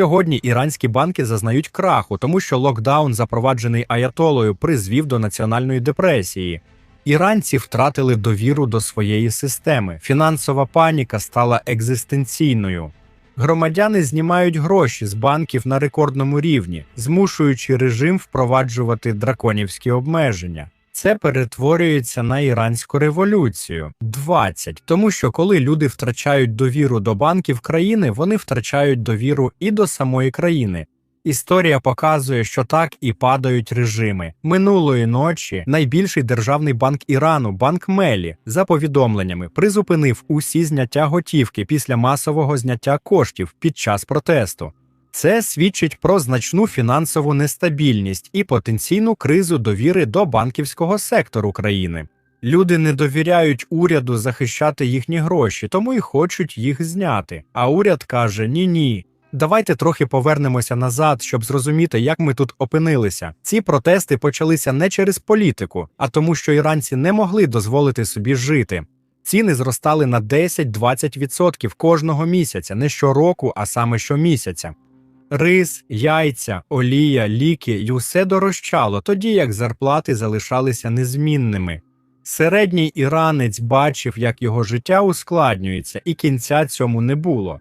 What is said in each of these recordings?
Сьогодні іранські банки зазнають краху, тому що локдаун, запроваджений аятолою, призвів до національної депресії. Іранці втратили довіру до своєї системи. Фінансова паніка стала екзистенційною. Громадяни знімають гроші з банків на рекордному рівні, змушуючи режим впроваджувати драконівські обмеження. Це перетворюється на іранську революцію 20. Тому що коли люди втрачають довіру до банків країни, вони втрачають довіру і до самої країни. Історія показує, що так і падають режими. Минулої ночі найбільший державний банк Ірану, банк Мелі, за повідомленнями, призупинив усі зняття готівки після масового зняття коштів під час протесту. Це свідчить про значну фінансову нестабільність і потенційну кризу довіри до банківського сектору країни. Люди не довіряють уряду захищати їхні гроші, тому й хочуть їх зняти. А уряд каже: ні ні. Давайте трохи повернемося назад, щоб зрозуміти, як ми тут опинилися. Ці протести почалися не через політику, а тому, що іранці не могли дозволити собі жити. Ціни зростали на 10-20% кожного місяця, не щороку, а саме щомісяця. Рис, яйця, олія, ліки й усе дорожчало, тоді як зарплати залишалися незмінними. Середній іранець бачив, як його життя ускладнюється, і кінця цьому не було.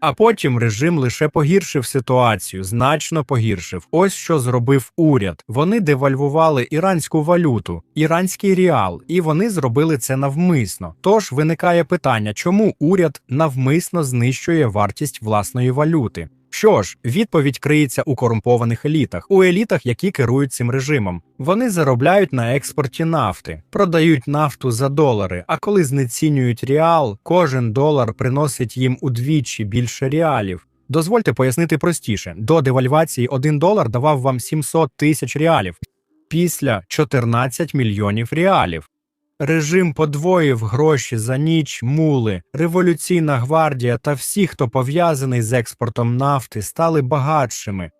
А потім режим лише погіршив ситуацію, значно погіршив. Ось що зробив уряд. Вони девальвували іранську валюту, іранський ріал, і вони зробили це навмисно. Тож виникає питання, чому уряд навмисно знищує вартість власної валюти? Що ж, відповідь криється у корумпованих елітах, у елітах, які керують цим режимом. Вони заробляють на експорті нафти, продають нафту за долари. А коли знецінюють реал, кожен долар приносить їм удвічі більше реалів. Дозвольте пояснити простіше: до девальвації 1 долар давав вам 700 тисяч реалів, після 14 мільйонів реалів. Режим подвоїв гроші за ніч, мули, революційна гвардія та всі, хто пов'язаний з експортом нафти, стали багатшими.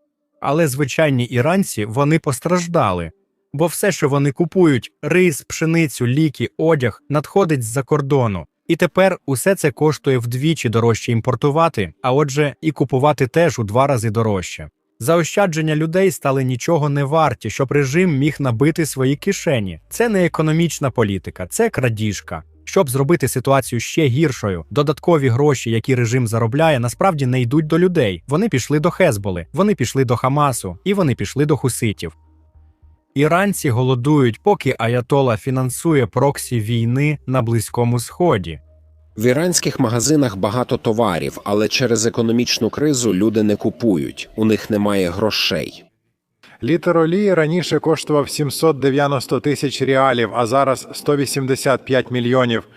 Але звичайні іранці вони постраждали, бо все, що вони купують рис, пшеницю, ліки, одяг, надходить з-за кордону. І тепер усе це коштує вдвічі дорожче імпортувати, а отже, і купувати теж у два рази дорожче. Заощадження людей стали нічого не варті, щоб режим міг набити свої кишені. Це не економічна політика, це крадіжка. Щоб зробити ситуацію ще гіршою, додаткові гроші, які режим заробляє, насправді не йдуть до людей. Вони пішли до Хезболи, вони пішли до Хамасу і вони пішли до хуситів. Іранці голодують, поки Аятола фінансує проксі війни на Близькому Сході. В іранських магазинах багато товарів, але через економічну кризу люди не купують, у них немає грошей. Літр олії раніше коштував 790 тисяч реалів, а зараз 185 мільйонів.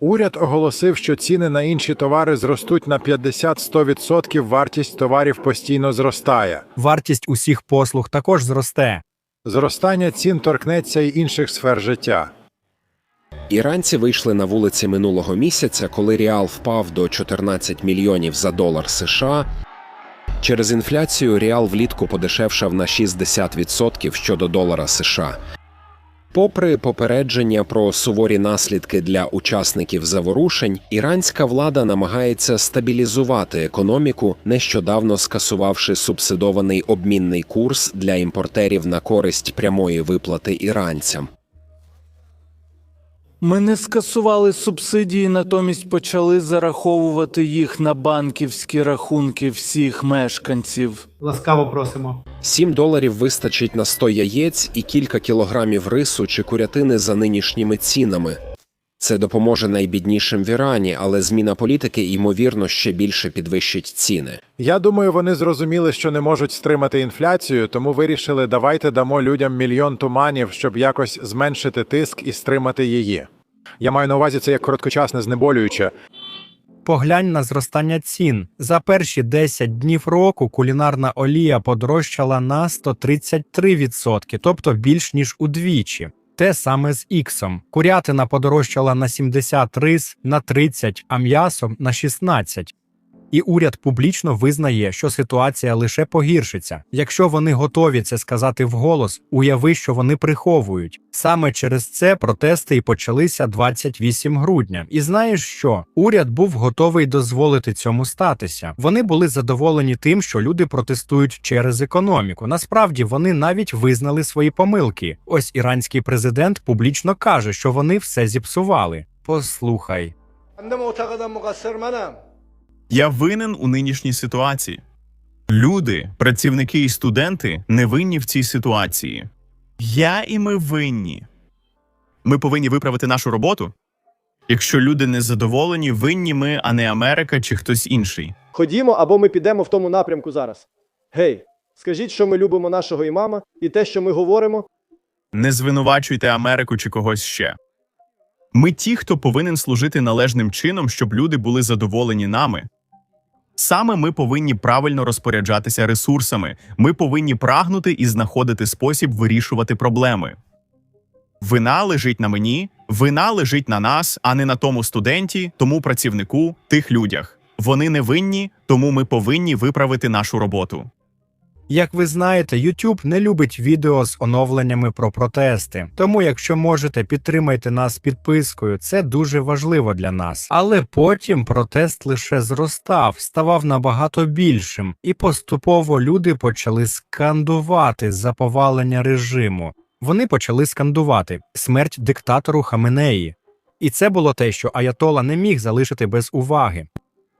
Уряд оголосив, що ціни на інші товари зростуть на 50-100%, вартість товарів постійно зростає. Вартість усіх послуг також зросте. Зростання цін торкнеться й інших сфер життя. Іранці вийшли на вулиці минулого місяця, коли реал впав до 14 мільйонів за долар США. Через інфляцію реал влітку подешевшав на 60% щодо долара США. Попри попередження про суворі наслідки для учасників заворушень, іранська влада намагається стабілізувати економіку, нещодавно скасувавши субсидований обмінний курс для імпортерів на користь прямої виплати іранцям. Ми не скасували субсидії, натомість почали зараховувати їх на банківські рахунки всіх мешканців. Ласкаво просимо. 7 доларів вистачить на 100 яєць і кілька кілограмів рису чи курятини за нинішніми цінами. Це допоможе найбіднішим в Ірані, але зміна політики ймовірно ще більше підвищить ціни. Я думаю, вони зрозуміли, що не можуть стримати інфляцію, тому вирішили, давайте дамо людям мільйон туманів, щоб якось зменшити тиск і стримати її. Я маю на увазі це як короткочасне знеболююче. Поглянь на зростання цін. За перші 10 днів року кулінарна олія подорожчала на 133%, тобто більш ніж удвічі. Те саме з іксом. Курятина подорожчала на 70 рис на 30, а м'ясо на 16. І уряд публічно визнає, що ситуація лише погіршиться. Якщо вони готові це сказати вголос, уяви, що вони приховують. Саме через це протести і почалися 28 грудня. І знаєш що? Уряд був готовий дозволити цьому статися. Вони були задоволені тим, що люди протестують через економіку. Насправді вони навіть визнали свої помилки. Ось іранський президент публічно каже, що вони все зіпсували. Послухай. Я винен у нинішній ситуації. Люди, працівники і студенти не винні в цій ситуації. Я і ми винні. Ми повинні виправити нашу роботу. Якщо люди не задоволені, винні ми, а не Америка чи хтось інший. Ходімо, або ми підемо в тому напрямку зараз. Гей, скажіть, що ми любимо нашого імама, і те, що ми говоримо. Не звинувачуйте Америку чи когось ще. Ми ті, хто повинен служити належним чином, щоб люди були задоволені нами. Саме ми повинні правильно розпоряджатися ресурсами, ми повинні прагнути і знаходити спосіб вирішувати проблеми. Вина лежить на мені, вина лежить на нас, а не на тому студенті, тому працівнику, тих людях. Вони не винні, тому ми повинні виправити нашу роботу. Як ви знаєте, YouTube не любить відео з оновленнями про протести. Тому, якщо можете, підтримайте нас підпискою. Це дуже важливо для нас. Але потім протест лише зростав, ставав набагато більшим, і поступово люди почали скандувати за повалення режиму. Вони почали скандувати смерть диктатору Хаменеї. І це було те, що Аятола не міг залишити без уваги.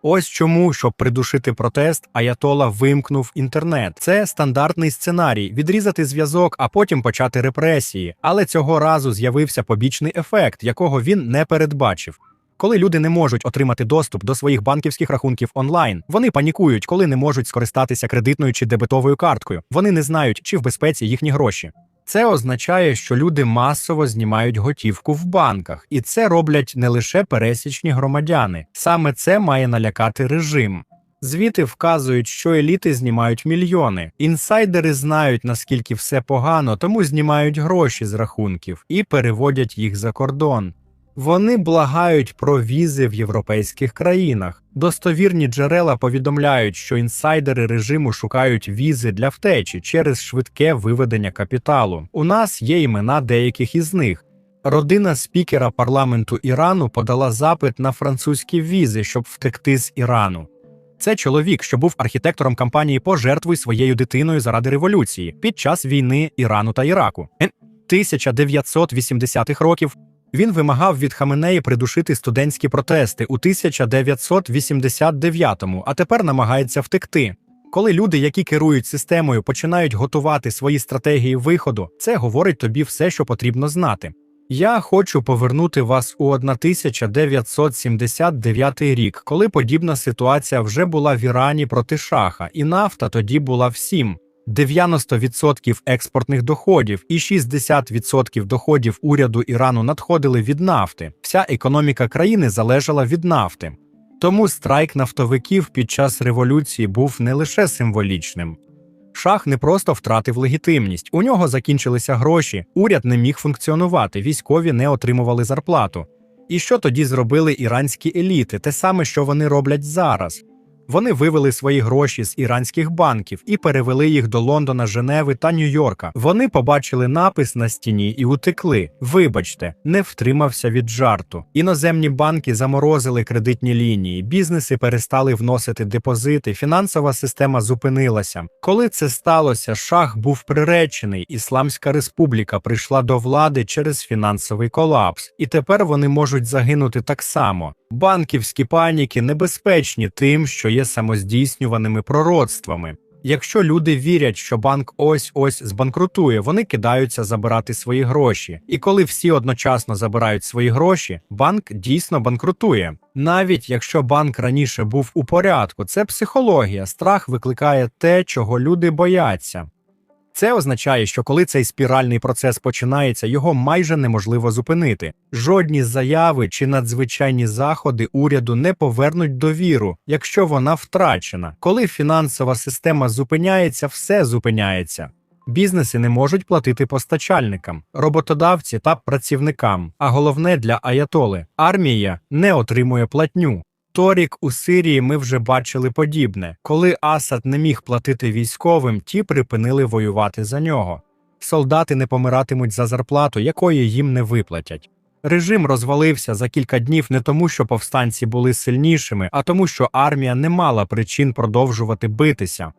Ось чому, щоб придушити протест, Аятола вимкнув інтернет. Це стандартний сценарій відрізати зв'язок, а потім почати репресії. Але цього разу з'явився побічний ефект, якого він не передбачив. Коли люди не можуть отримати доступ до своїх банківських рахунків онлайн, вони панікують, коли не можуть скористатися кредитною чи дебетовою карткою. Вони не знають, чи в безпеці їхні гроші. Це означає, що люди масово знімають готівку в банках, і це роблять не лише пересічні громадяни. Саме це має налякати режим. Звіти вказують, що еліти знімають мільйони. Інсайдери знають, наскільки все погано, тому знімають гроші з рахунків і переводять їх за кордон. Вони благають про візи в європейських країнах. Достовірні джерела повідомляють, що інсайдери режиму шукають візи для втечі через швидке виведення капіталу. У нас є імена деяких із них. Родина спікера парламенту Ірану подала запит на французькі візи, щоб втекти з Ірану. Це чоловік, що був архітектором кампанії Пожертвуй своєю дитиною заради революції під час війни Ірану та Іраку. Е, 1980-х років він вимагав від Хаменеї придушити студентські протести у 1989-му, а тепер намагається втекти. Коли люди, які керують системою, починають готувати свої стратегії виходу, це говорить тобі все, що потрібно знати. Я хочу повернути вас у 1979 рік, коли подібна ситуація вже була в Ірані проти шаха, і нафта тоді була всім. 90% експортних доходів і 60% доходів уряду Ірану надходили від нафти. Вся економіка країни залежала від нафти. Тому страйк нафтовиків під час революції був не лише символічним. Шах не просто втратив легітимність, у нього закінчилися гроші, уряд не міг функціонувати, військові не отримували зарплату. І що тоді зробили іранські еліти? Те саме, що вони роблять зараз. Вони вивели свої гроші з іранських банків і перевели їх до Лондона, Женеви та Нью-Йорка. Вони побачили напис на стіні і утекли. Вибачте, не втримався від жарту. Іноземні банки заморозили кредитні лінії, бізнеси перестали вносити депозити, фінансова система зупинилася. Коли це сталося, шах був приречений. Ісламська республіка прийшла до влади через фінансовий колапс, і тепер вони можуть загинути так само. Банківські паніки небезпечні тим, що є самоздійснюваними пророцтвами. Якщо люди вірять, що банк ось ось збанкрутує, вони кидаються забирати свої гроші. І коли всі одночасно забирають свої гроші, банк дійсно банкрутує. Навіть якщо банк раніше був у порядку, це психологія. Страх викликає те, чого люди бояться. Це означає, що коли цей спіральний процес починається, його майже неможливо зупинити. Жодні заяви чи надзвичайні заходи уряду не повернуть довіру, якщо вона втрачена. Коли фінансова система зупиняється, все зупиняється. Бізнеси не можуть платити постачальникам, роботодавці та працівникам. А головне для аятоли армія не отримує платню. Торік у Сирії ми вже бачили подібне. Коли Асад не міг платити військовим, ті припинили воювати за нього. Солдати не помиратимуть за зарплату, якої їм не виплатять. Режим розвалився за кілька днів не тому, що повстанці були сильнішими, а тому, що армія не мала причин продовжувати битися.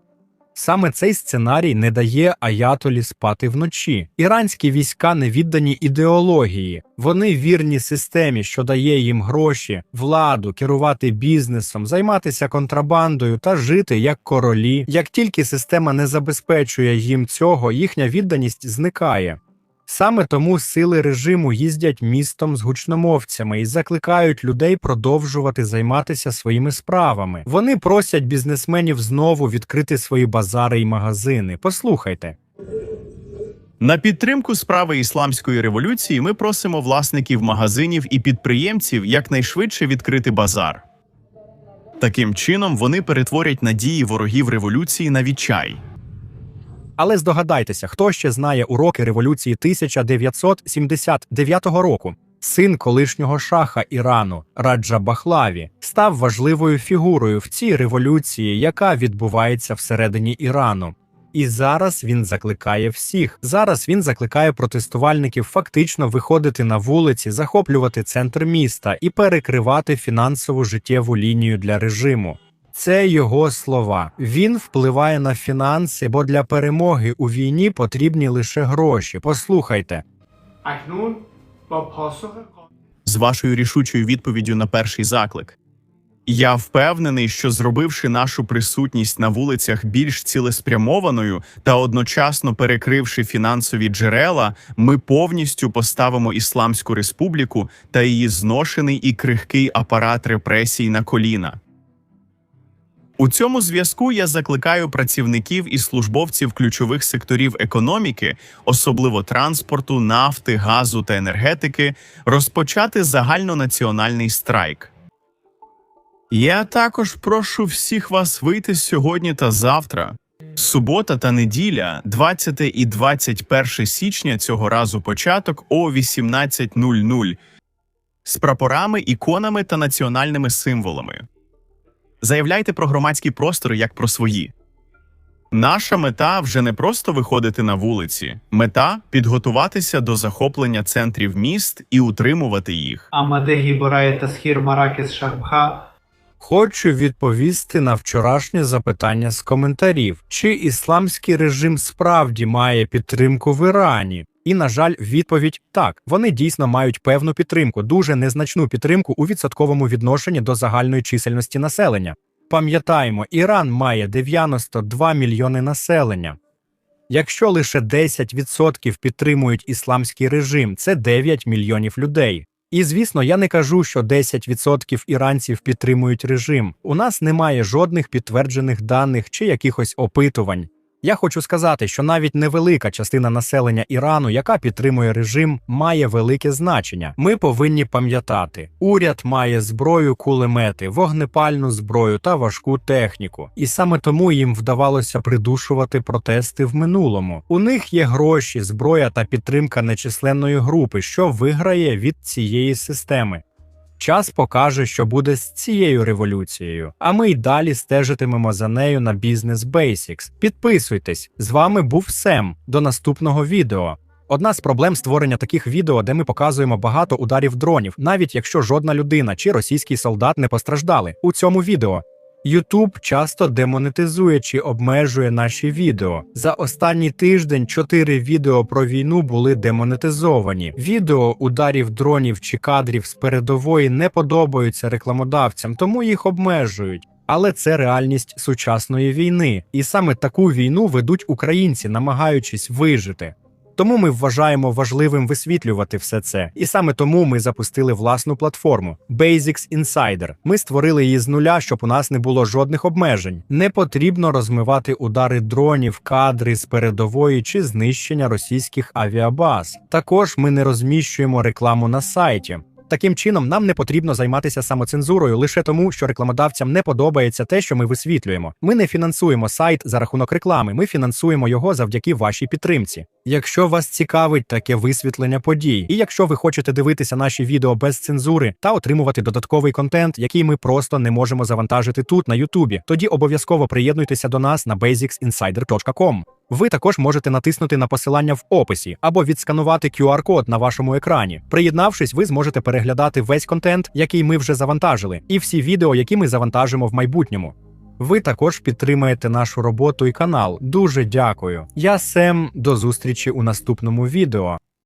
Саме цей сценарій не дає аятолі спати вночі. Іранські війська не віддані ідеології, вони вірні системі, що дає їм гроші, владу, керувати бізнесом, займатися контрабандою та жити як королі. Як тільки система не забезпечує їм цього, їхня відданість зникає. Саме тому сили режиму їздять містом з гучномовцями і закликають людей продовжувати займатися своїми справами. Вони просять бізнесменів знову відкрити свої базари і магазини. Послухайте. На підтримку справи ісламської революції ми просимо власників магазинів і підприємців якнайшвидше відкрити базар. Таким чином вони перетворять надії ворогів революції на відчай. Але здогадайтеся, хто ще знає уроки революції 1979 року. Син колишнього шаха Ірану Раджа Бахлаві став важливою фігурою в цій революції, яка відбувається всередині Ірану. І зараз він закликає всіх. Зараз він закликає протестувальників фактично виходити на вулиці, захоплювати центр міста і перекривати фінансову життєву лінію для режиму. Це його слова. Він впливає на фінанси, бо для перемоги у війні потрібні лише гроші. Послухайте. З вашою рішучою відповіддю на перший заклик. Я впевнений, що зробивши нашу присутність на вулицях більш цілеспрямованою та одночасно перекривши фінансові джерела, ми повністю поставимо Ісламську республіку та її зношений і крихкий апарат репресій на коліна. У цьому зв'язку я закликаю працівників і службовців ключових секторів економіки, особливо транспорту, нафти, газу та енергетики, розпочати загальнонаціональний страйк. Я також прошу всіх вас вийти сьогодні та завтра. Субота та неділя, 20 і 21 січня цього разу початок о 18.00 з прапорами, іконами та національними символами. Заявляйте про громадські простори як про свої. Наша мета вже не просто виходити на вулиці, мета підготуватися до захоплення центрів міст і утримувати їх. Амадегі Борає та Схір Маракіс Шахбха. Хочу відповісти на вчорашнє запитання з коментарів: чи ісламський режим справді має підтримку в Ірані? І, на жаль, відповідь так. Вони дійсно мають певну підтримку, дуже незначну підтримку у відсотковому відношенні до загальної чисельності населення. Пам'ятаємо, Іран має 92 мільйони населення. Якщо лише 10% підтримують ісламський режим, це 9 мільйонів людей. І звісно, я не кажу, що 10% іранців підтримують режим. У нас немає жодних підтверджених даних чи якихось опитувань. Я хочу сказати, що навіть невелика частина населення Ірану, яка підтримує режим, має велике значення. Ми повинні пам'ятати, уряд має зброю, кулемети, вогнепальну зброю та важку техніку, і саме тому їм вдавалося придушувати протести в минулому. У них є гроші, зброя та підтримка нечисленної групи, що виграє від цієї системи. Час покаже, що буде з цією революцією, а ми й далі стежитимемо за нею на Business Basics. Підписуйтесь, з вами був Сем. До наступного відео. Одна з проблем створення таких відео, де ми показуємо багато ударів дронів, навіть якщо жодна людина чи російський солдат не постраждали у цьому відео. YouTube часто демонетизує чи обмежує наші відео. За останній тиждень чотири відео про війну були демонетизовані. Відео ударів дронів чи кадрів з передової не подобаються рекламодавцям, тому їх обмежують. Але це реальність сучасної війни, і саме таку війну ведуть українці, намагаючись вижити. Тому ми вважаємо важливим висвітлювати все це. І саме тому ми запустили власну платформу Basics Insider. Ми створили її з нуля, щоб у нас не було жодних обмежень. Не потрібно розмивати удари дронів, кадри з передової чи знищення російських авіабаз. Також ми не розміщуємо рекламу на сайті. Таким чином, нам не потрібно займатися самоцензурою лише тому, що рекламодавцям не подобається те, що ми висвітлюємо. Ми не фінансуємо сайт за рахунок реклами. Ми фінансуємо його завдяки вашій підтримці. Якщо вас цікавить таке висвітлення подій, і якщо ви хочете дивитися наші відео без цензури та отримувати додатковий контент, який ми просто не можемо завантажити тут на Ютубі, тоді обов'язково приєднуйтеся до нас на basicsinsider.com. Ви також можете натиснути на посилання в описі або відсканувати QR-код на вашому екрані. Приєднавшись, ви зможете переглядати весь контент, який ми вже завантажили, і всі відео, які ми завантажимо в майбутньому. Ви також підтримаєте нашу роботу і канал. Дуже дякую. Я Сем. До зустрічі у наступному відео.